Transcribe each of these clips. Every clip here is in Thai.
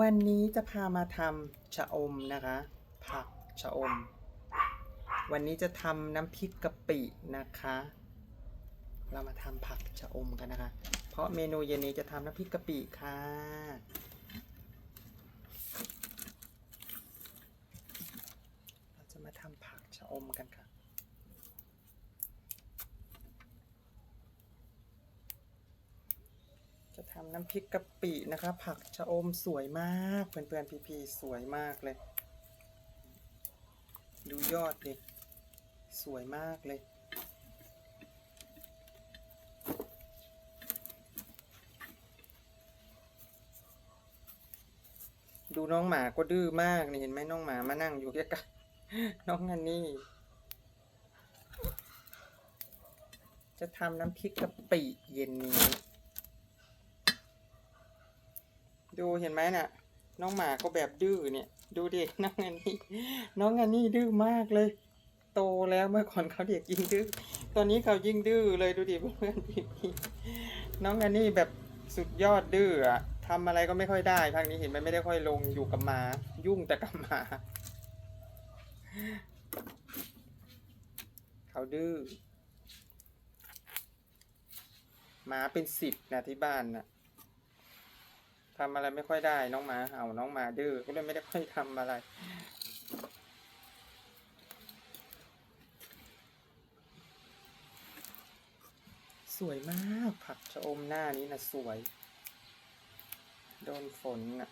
วันนี้จะพามาทำชะอมนะคะ ผักชะอม วันนี้จะทำน้ำพริกกะปินะคะ เรามาทำผักชะอมกันนะคะ เพราะเมนูเย็นนี้จะทำน้ำพริกกะปิค่ะเราจะมาทำผักชะอมกันค่ะ จะ ทำน้ำพริกกะปินะคะ ผักชะอมสวยมากเพื่อนๆพี่ๆสวยมากเลย ดูยอดดิสวยมากเลย ดูน้องหมาก็ดื้อมากนี่เห็นไหมน้องหมามานั่งอยู่ใกล้ๆน้องอันนี่จะทำน้ำพริกกะปิเย็นนี้ ดูเห็นไหมน่ะ น้องหมาก็แบบดื้อเนี่ย ดูดิน้องอันนี้ น้องอันนี้ดื้อมากเลย โตแล้วเมื่อก่อนเขาเด็กยิ่งดื้อตอนนี้เขายิ่งดื้อเลยดูดิเพื่อนๆพี่น้องอันนี้แบบสุดยอดดื้ออะทำอะไรก็ไม่ค่อยได้พักนี้เห็นไหมไม่ได้ค่อยลงอยู่กับหมา ยุ่งแต่กับหมาเขาดื้อหมาเป็นสิบนะที่บ้านน่ะ ทำอะไรไม่ค่อยได้น้องหมาเห่าน้องหมาดื้อก็เลยไม่ได้ค่อยทำอะไร สวยมากผักชะอมหน้านี้นะสวย โดนฝนนะ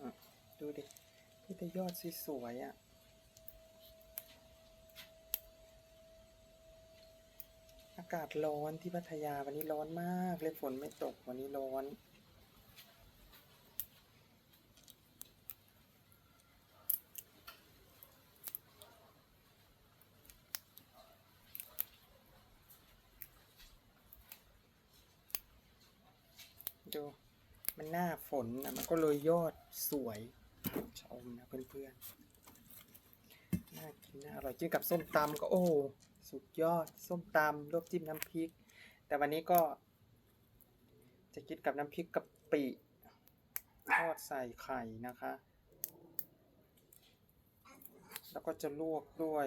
อะดูดิพี่แต่ยอดสวยๆอะากาศร้อนที่พัทยาวันนี้ร้อนมากเลยฝนไม่ตกวันนี้ร้อน ดู มันหน้าฝนนะมันก็เลยยอดสวยชมนะเพื่อนๆน่ากินน่าอร่อยจิ้มกับส้มตำก็โอ้ สุดยอด ส้มตำลวกจิ้มน้ำพริก แต่วันนี้ก็ จะกินกับน้ำพริกกะปิทอดใส่ไข่นะคะ แล้วก็จะลวกด้วย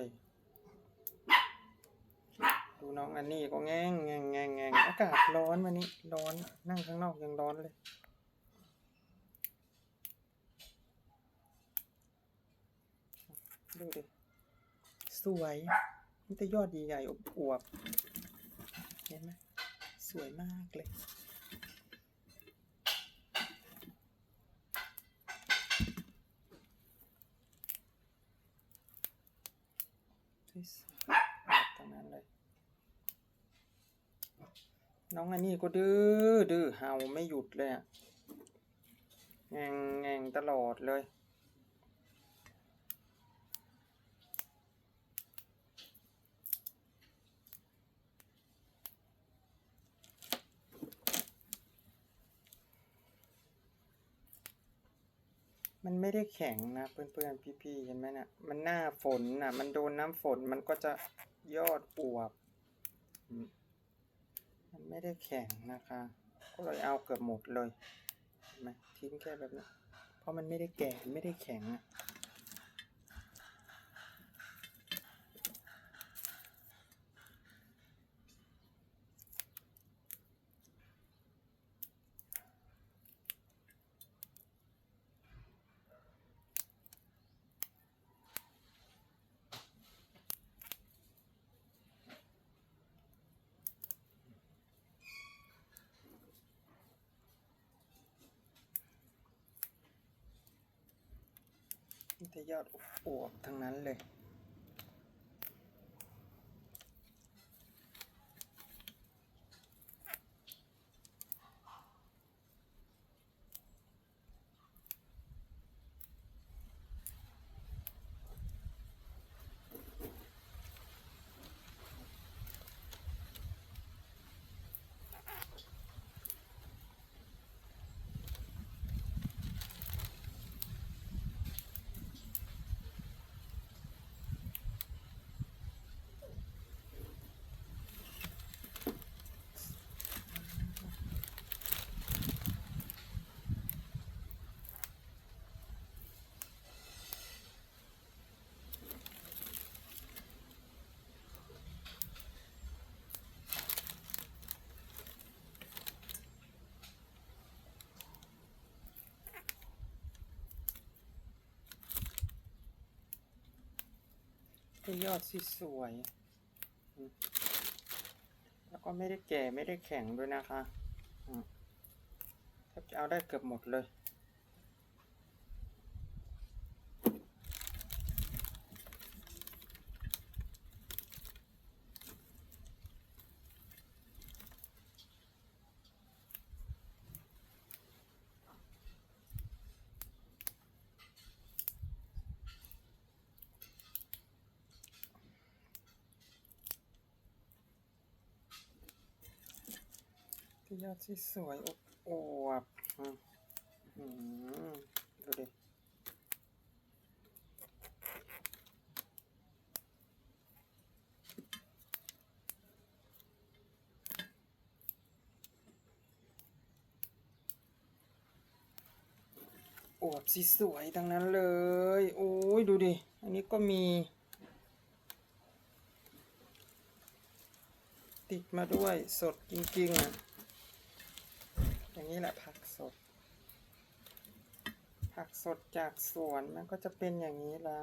ดูน้องอันนี้ก็แง่งแง่งแง่งแง่งอากาศร้อนวันนี้ร้อนนั่งข้างนอกยังร้อนเลยดูดิ สวย นี่แต่ยอดใหญ่ๆอวบๆเห็นไหมสวยมากเลย ตรงนั้นเลย น้องอันนี้ก็ดื้อดื้อเห่าไม่หยุดเลยอะแงงแงงตลอดเลย มันไม่ได้แข็งนะเพื่อนๆพี่ๆเห็นไหมนะ่ะมันหน้าฝนน่ะ มันโดนน้ำฝนมันก็จะยอดอวบ มันไม่ได้แข็งนะคะ ก็เลยเอาเกือบหมดเลยเห็นไหมทิ้งแค่แบบนี้เพราะมันไม่ได้แก่ไม่ได้แข็งอะ แต่ยอดอวบๆทั้งนั้นเลย เป็นยอดที่สวย แล้วก็ไม่ได้แก่ไม่ได้แข็งด้วยนะคะแทบจะเอาได้เกือบหมดเลย ที่ยอดที่สวยอบอวบอืมอืมดูดิอวบสีสวยทั้งนั้นเลย โอ้ยดูดิ อันนี้ก็มี ติดมาด้วยสดจริงๆอะ อย่างนี้แหละผักสด ผักสดจากสวนมันก็จะเป็นอย่างนี้ละ